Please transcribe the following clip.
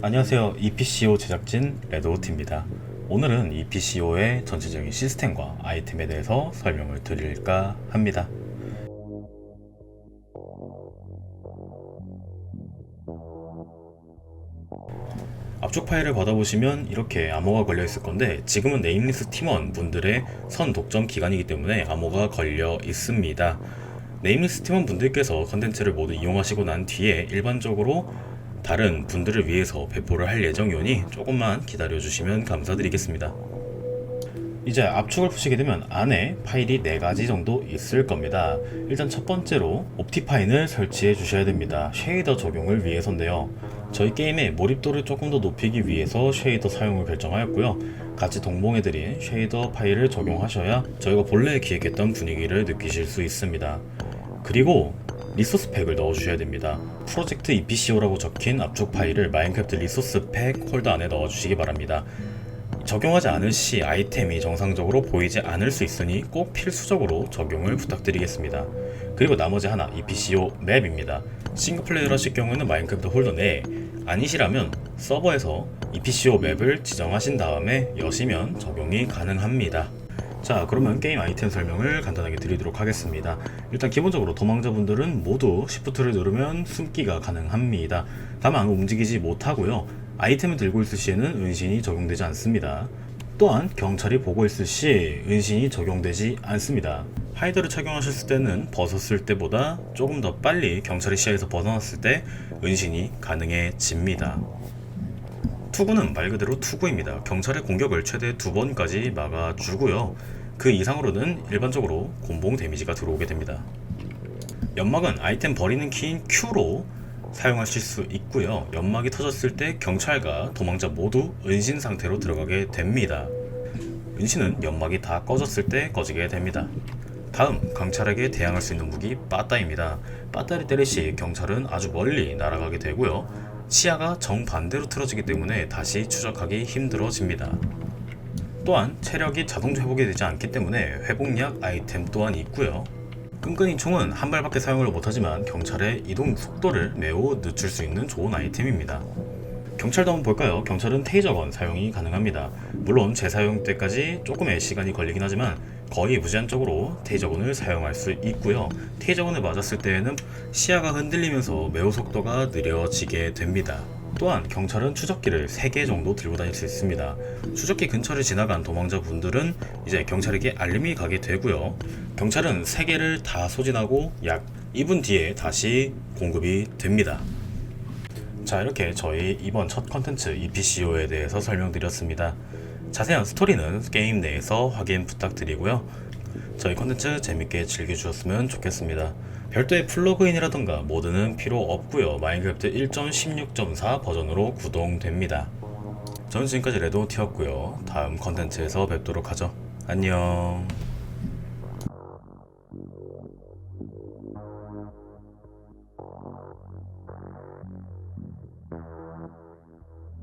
안녕하세요. EPCO 제작진 레드호트입니다. 오늘은 EPCO의 전체적인 시스템과 아이템에 대해서 설명을 드릴까 합니다. 앞쪽 파일을 받아보시면 이렇게 암호가 걸려 있을 건데 지금은 네임리스 팀원 분들의 선 독점 기간이기 때문에 암호가 걸려 있습니다. 네임리스 팀원 분들께서 컨텐츠를 모두 이용하시고 난 뒤에 일반적으로 다른 분들을 위해서 배포를 할 예정이오니 조금만 기다려 주시면 감사드리겠습니다. 이제 압축을 푸시게 되면 안에 파일이 4가지 정도 있을 겁니다. 일단 첫 번째로 옵티파인을 설치해 주셔야 됩니다. 쉐이더 적용을 위해서인데요. 저희 게임의 몰입도를 조금 더 높이기 위해서 쉐이더 사용을 결정하였고요. 같이 동봉해드린 쉐이더 파일을 적용하셔야 저희가 본래 기획했던 분위기를 느끼실 수 있습니다. 그리고 리소스 팩을 넣어주셔야 됩니다. 프로젝트 EPCO라고 적힌 압축 파일을 마인크래프트 리소스 팩 홀더 안에 넣어주시기 바랍니다. 적용하지 않을 시 아이템이 정상적으로 보이지 않을 수 있으니 꼭 필수적으로 적용을 부탁드리겠습니다. 그리고 나머지 하나 EPCO 맵입니다. 싱글플레이를 하실 경우에는 마인크래프트 홀더 내에 아니시라면 서버에서 EPCO 맵을 지정하신 다음에 여시면 적용이 가능합니다. 자 그러면 게임 아이템 설명을 간단하게 드리도록 하겠습니다. 일단 기본적으로 도망자분들은 모두 Shift를 누르면 숨기가 가능합니다. 다만 움직이지 못하고요. 아이템을 들고 있을 시에는 은신이 적용되지 않습니다. 또한 경찰이 보고 있을 시 은신이 적용되지 않습니다. 하이드를 착용하셨을 때는 벗었을 때보다 조금 더 빨리 경찰의 시야에서 벗어났을 때 은신이 가능해집니다 투구는 말 그대로 투구입니다. 경찰의 공격을 최대 두 번까지 막아주고요. 그 이상으로는 일반적으로 곤봉 데미지가 들어오게 됩니다. 연막은 아이템 버리는 키인 Q로 사용하실 수 있고요. 연막이 터졌을 때 경찰과 도망자 모두 은신 상태로 들어가게 됩니다. 은신은 연막이 다 꺼졌을 때 꺼지게 됩니다. 다음 경찰에게 대항할 수 있는 무기 빠따입니다. 빠따를 때릴 시 경찰은 아주 멀리 날아가게 되고요. 시야가 정반대로 틀어지기 때문에 다시 추적하기 힘들어집니다. 또한 체력이 자동 회복이 되지 않기 때문에 회복약 아이템 또한 있고요. 끈끈이 총은 한 발밖에 사용을 못하지만 경찰의 이동 속도를 매우 늦출 수 있는 좋은 아이템입니다. 경찰도 한번 볼까요? 경찰은 테이저건 사용이 가능합니다. 물론 재사용 때까지 조금의 시간이 걸리긴 하지만 거의 무제한적으로 테이저건을 사용할 수 있고요. 테이저건을 맞았을 때에는 시야가 흔들리면서 매우 속도가 느려지게 됩니다. 또한 경찰은 추적기를 3개 정도 들고 다닐 수 있습니다. 추적기 근처를 지나간 도망자 분들은 이제 경찰에게 알림이 가게 되고요. 경찰은 3개를 다 소진하고 약 2분 뒤에 다시 공급이 됩니다. 자 이렇게 저희 이번 첫 컨텐츠 EPCO에 대해서 설명드렸습니다. 자세한 스토리는 게임 내에서 확인 부탁드리고요. 저희 컨텐츠 재밌게 즐겨주셨으면 좋겠습니다. 별도의 플러그인이라던가 모드는 필요 없고요. 마인크래프트 1.16.4 버전으로 구동됩니다. 저는 지금까지 레드호티였고요. 다음 컨텐츠에서 뵙도록 하죠. 안녕.